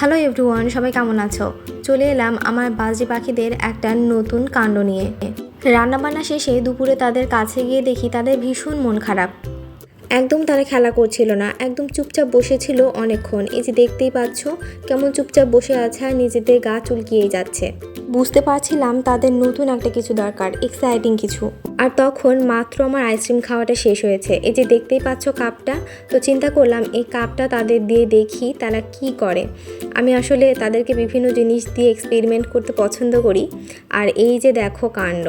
Hello everyone, সবাই কেমন আছো? চলে এলাম আমার বাজি পাখিদের একটা নতুন কাণ্ড নিয়ে। রান্নাবান্না শেষে দুপুরে তাদের কাছে গিয়ে দেখি তাদের ভীষণ মন খারাপ। একদম তারা খেলা করছিল না, একদম চুপচাপ বসেছিল অনেকক্ষণ। এই যে দেখতেই পাচ্ছ, কেমন চুপচাপ বসে আছে আর নিজেদের গা চুলকিয়েই যাচ্ছে। বুঝতে পারছিলাম তাদের নতুন একটা কিছু দরকার এক্সাইটিং কিছু। আর তখন মাত্র আমার আইসক্রিম খাওয়াটা শেষ হয়েছে। এই যে দেখতেই পাচ্ছ কাপটা তো চিন্তা করলাম এই কাপটা তাদের দিয়ে দেখি তারা কি করে। আমি আসলে তাদেরকে বিভিন্ন জিনিস দিয়ে এক্সপেরিমেন্ট করতে পছন্দ করি। আর এই যে দেখো কাণ্ড।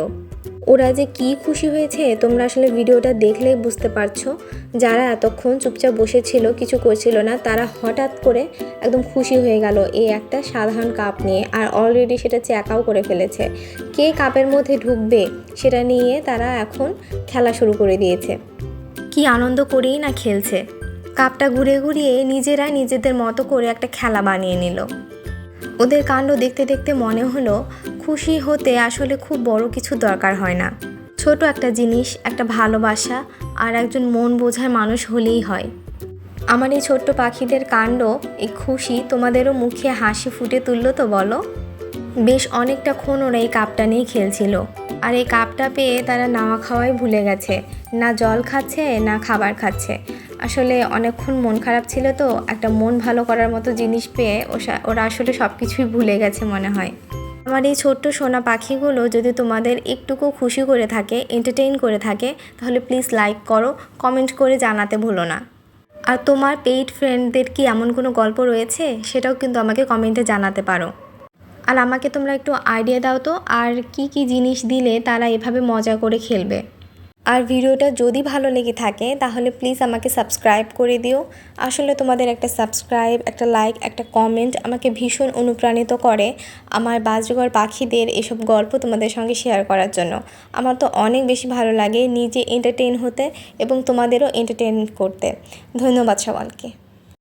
ওরা যে কি খুশি হয়েছে, তোমরা আসলে ভিডিওটা দেখলেই বুঝতে পারছ। যারা এতক্ষণ চুপচাপ বসেছিল, কিছু করছিল না, তারা হঠাৎ করে একদম খুশি হয়ে গেল এই একটা সাধারণ কাপ নিয়ে আর অলরেডি সেটা চ্যাকাও করে ফেলেছে। কে কাপের মধ্যে ঢুকবে, সেটা নিয়ে তারা এখন খেলা শুরু করে দিয়েছে। কি আনন্দ করেই না খেলছে। কাপটা ঘুরে ঘুরিয়ে নিজেরা নিজেদের মতো করে একটা খেলা বানিয়ে নিল। ওদের কাণ্ড দেখতে দেখতে মনে হলো খুশি হতে আসলে খুব বড় কিছু দরকার হয় না। ছোট একটা জিনিস, একটা ভালোবাসা আর একজন মন বোঝার মানুষ হলেই হয়। আমার এই ছোট্ট পাখিদের কাণ্ড, এই খুশি তোমাদেরও মুখে হাসি ফুটে তুললো তো বলো? বেশ অনেকটাক্ষণ ওরা এই কাপটা নিয়ে খেলছিল। আর এই কাপটা পেয়ে তারা নাওয়া খাওয়াই ভুলে গেছে। না জল খাচ্ছে, না খাবার খাচ্ছে। আসলে অনেকক্ষণ মন খারাপ ছিল তো, একটা মন ভালো করার মতো জিনিস পেয়ে ওরা আসলে সব কিছুই ভুলে গেছে মনে হয়। আমার এই ছোট্ট সোনা পাখিগুলো যদি তোমাদের একটুকু খুশি করে থাকে এন্টারটেইন করে থাকে, তাহলে প্লিজ লাইক করো কমেন্ট করে জানাতে ভুলো না। আর তোমার পেইড ফ্রেন্ডদের কি এমন কোনো গল্প রয়েছে? সেটাও কিন্তু আমাকে কমেন্টে জানাতে পারো। আর আমাকে তোমরা একটু আইডিয়া দাও তো, আর কি কি জিনিস দিলে তারা এভাবে মজা করে খেলবে। আর ভিডিওটা যদি ভালো লেগে থাকে, তাহলে প্লিজ আমাকে সাবস্ক্রাইব করে দিও। আসলে তোমাদের একটা সাবস্ক্রাইব একটা লাইক একটা কমেন্ট আমাকে ভীষণ অনুপ্রাণিত করে আমার বাজগর পাখিদের এসব গল্প তোমাদের সঙ্গে শেয়ার করার জন্য। আমার তো অনেক বেশি ভালো লাগে নিজে এন্টারটেন হতে এবং তোমাদেরও এন্টারটেন করতে। ধন্যবাদ সবাইকে।